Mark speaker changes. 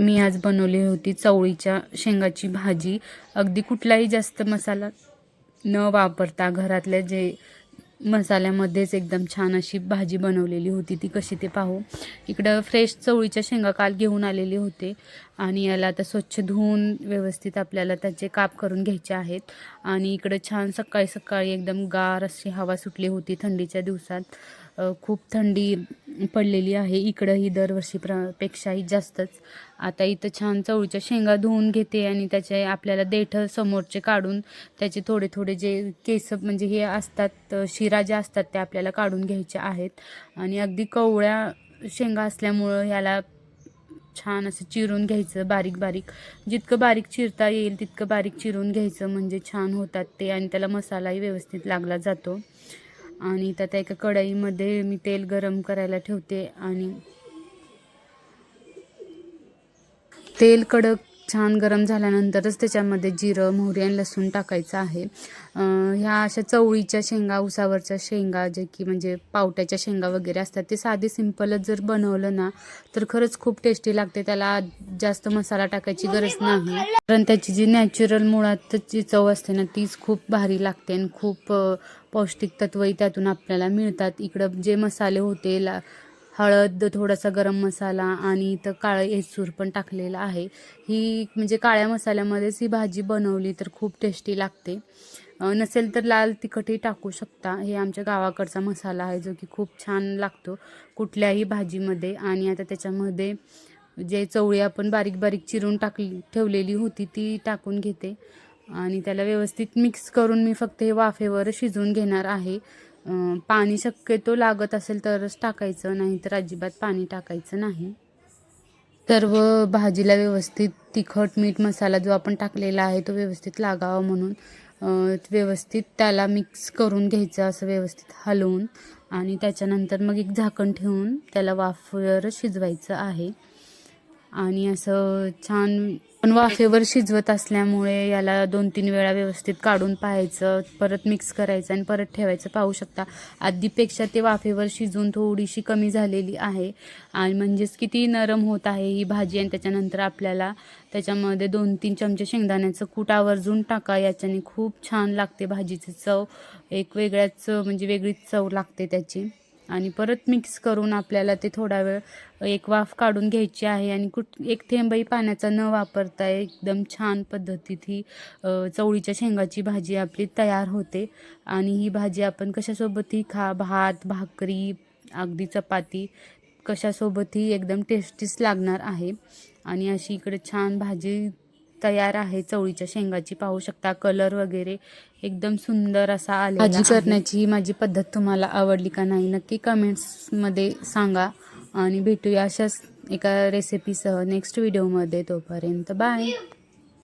Speaker 1: मी आज बनवली होती चवळीच्या शेंगाची भाजी. अगदी कुठलाही जास्त मसाला न वापरता घरातल्या जे मसाल्यामध्येच एकदम छान अशी भाजी बनवलेली होती. ती कशी ते पाहू. इकडं फ्रेश चवळीच्या शेंगा काल घेऊन आलेले होते आणि याला आता स्वच्छ धुवून व्यवस्थित आपल्याला त्याचे काप करून घ्यायचे आहेत. आणि इकडं छान सकाळी सकाळी एकदम गार अशी हवा सुटली होती थंडीच्या दिवसात. खूप थंडी पडलेली आहे. इकडंही दरवर्षी प्र पेक्षाही जास्तच. आता इथं छान चवळीच्या शेंगा धुवून घेते आणि त्याचे आपल्याला देठं समोरचे काढून त्याचे थोडे थोडे जे केस म्हणजे हे असतात शिरा ज्या असतात त्या आपल्याला काढून घ्यायचे आहेत. आणि अगदी कवळ्या शेंगा असल्यामुळं ह्याला छान असं चिरून घ्यायचं बारीक बारीक. जितकं बारीक चिरता येईल तितकं बारीक चिरून घ्यायचं म्हणजे छान होतात ते आणि त्याला मसालाही व्यवस्थित लागला जातो. आणि त्यात एका कढईमध्ये मी तेल गरम करायला ठेवते आणि तेल कडक छान गरम झाल्यानंतरच त्याच्यामध्ये जिरं मोहरी आणि लसूण टाकायचं आहे. ह्या अशा चवळीच्या शेंगा उसावरच्या शेंगा जे की म्हणजे पावट्याच्या शेंगा वगैरे असतात ते साधी सिंपलच जर बनवलं ना तर खरंच खूप टेस्टी लागते. त्याला जास्त मसाला टाकायची गरज नाही. कारण त्याची जी नॅचरल मुळात जी चव असते ना तीच खूप भारी लागते आणि खूप पौष्टिक तत्वही त्यातून आपल्याला मिळतात. इकडं जे मसाले होते ला हळद थोडासा गरम मसाला आणि इथं काळं येसूर पण टाकलेला आहे. ही म्हणजे काळ्या मसाल्यामध्येच ही भाजी बनवली तर खूप टेस्टी लागते. नसेल तर लाल तिखटही टाकू शकता. हे आमच्या गावाकडचा मसाला आहे जो की खूप छान लागतो कुठल्याही भाजीमध्ये. आणि आता त्याच्यामध्ये जे चवळी आपण बारीक बारीक चिरून टाकली ठेवलेली होती ती टाकून घेते. आणि त्याला व्यवस्थित मिक्स करून मी फक्त हे वाफेवर शिजवून घेणार आहे. पाणी शक्यतो लागत असेल तरच टाकायचं नाही तर अजिबात पाणी टाकायचं नाही. सर्व भाजीला व्यवस्थित तिखट मीठ मसाला जो आपण टाकलेला आहे तो व्यवस्थित लागावा म्हणून व्यवस्थित त्याला मिक्स करून घ्यायचं असं व्यवस्थित हलवून आणि त्याच्यानंतर मग एक झाकण ठेवून त्याला वाफेवर शिजवायचं आहे. आणि असं छान पण वाफेवर शिजवत असल्यामुळे याला दोन तीन वेळा व्यवस्थित काढून पाहायचं परत मिक्स करायचं आणि परत ठेवायचं. पाहू शकता आधीपेक्षा ते वाफेवर शिजून थोडीशी कमी झालेली आहे. आणि म्हणजेच किती नरम होत आहे ही भाजी आणि त्याच्यानंतर आपल्याला त्याच्यामध्ये दोन तीन चमचे शेंगदाण्याचं कूट आवर्जून टाका. याच्याने खूप छान लागते भाजीची चव. एक वेगळ्याच म्हणजे वेगळीच चव लागते त्याची. आणि परत मिक्स करून आपल्याला ते थोडा वेळ एक वाफ काढून घ्यायची आहे आणि कुठ एक थेंबही पाण्याचा न वापरता एकदम छान पद्धतीत ही चवळीच्या शेंगाची भाजी आपली तयार होते. आणि ही भाजी आपण कशासोबतही खा भात भाकरी अगदी चपाती कशासोबतही एकदम टेस्टीच लागणार आहे. आणि अशी इकडे छान भाजी तयार आहे. चवळीच्या शेंगाची पाहू शकता. कलर वगैरे एकदम सुंदर असा आला भाजी करण्याची ही माझी पद्धत तुम्हाला आवडली का नाही नक्की कमेंट्समध्ये सांगा. आणि भेटूया अशाच एका रेसिपीसह नेक्स्ट व्हिडिओमध्ये तोपर्यंत. बाय